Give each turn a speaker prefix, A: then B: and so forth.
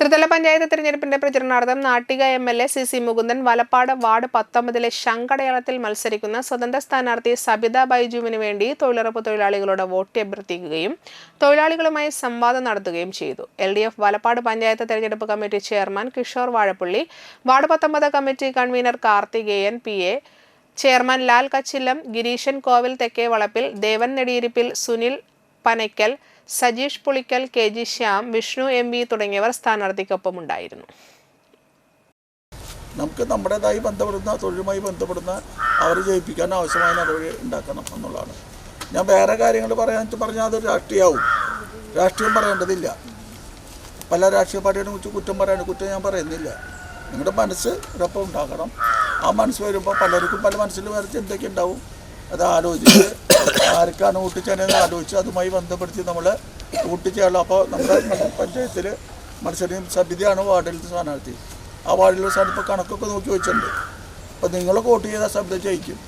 A: ത്രിതല പഞ്ചായത്ത് തെരഞ്ഞെടുപ്പിന്റെ പ്രചരണാർത്ഥം Nattika M L A C C Mukundan Valappad ward പത്തൊമ്പതിലെ ശങ്കടയാളത്തിൽ മത്സരിക്കുന്ന സ്വതന്ത്ര സ്ഥാനാർത്ഥി സബിത ബൈജുവിന് വേണ്ടി തൊഴിലുറപ്പ് തൊഴിലാളികളോട് വോട്ട് അഭ്യർത്ഥിക്കുകയും തൊഴിലാളികളുമായി സംവാദം നടത്തുകയും ചെയ്തു. L D F Valappad panchayat തെരഞ്ഞെടുപ്പ് committee chairman Kishore Vazhappally ward പത്തൊമ്പത് committee convener Karthikeyan P A chairman Lal Kachillam Gireeshan Kovil Thekke Valappil Devan Nediyirippil Sunil Panakkal Sajeesh Pulikkal K G Shyam Vishnu M V തുടങ്ങിയവർ സ്ഥാനാർത്ഥിക്കൊപ്പം ഉണ്ടായിരുന്നു
B: നമുക്ക് നമ്മുടേതായി ബന്ധപ്പെടുന്ന തൊഴിലുമായി ബന്ധപ്പെടുന്ന അവർ ജയിപ്പിക്കാൻ ആവശ്യമായ നടപടി ഉണ്ടാക്കണം എന്നുള്ളതാണ്. ഞാൻ വേറെ കാര്യങ്ങൾ പറയാൻ പറഞ്ഞാൽ അത് രാഷ്ട്രീയമാവും രാഷ്ട്രീയം പറയേണ്ടതില്ല. പല രാഷ്ട്രീയ പാർട്ടികളെ കുറിച്ച് കുറ്റം പറയാൻ കുറ്റം ഞാൻ പറയുന്നില്ല. നിങ്ങളുടെ മനസ്സ് ഒരൊപ്പം ഉണ്ടാക്കണം ആ മനസ്സ് വരുമ്പോൾ പലർക്കും പല മനസ്സിൽ വേറെ എന്തൊക്കെ ഉണ്ടാവും. അത് ആലോചിച്ച് ആർക്കാണ് വോട്ട് ചെയ്യണമെന്ന് ആലോചിച്ച് അതുമായി ബന്ധപ്പെടുത്തി നമ്മൾ ഊട്ടിച്ചേള അപ്പോൾ നമ്മുടെ പഞ്ചായത്തിൽ മത്സരം സബിതയാണ് വാർഡിലത്തെ സ്ഥാനാർത്ഥി. ആ വാർഡിലെ സ്ഥാനം ഇപ്പോൾ കണക്കൊക്കെ നോക്കി വെച്ചിട്ടുണ്ട് അപ്പോൾ നിങ്ങൾ വോട്ട് ചെയ്താൽ സബിത ജയിക്കും.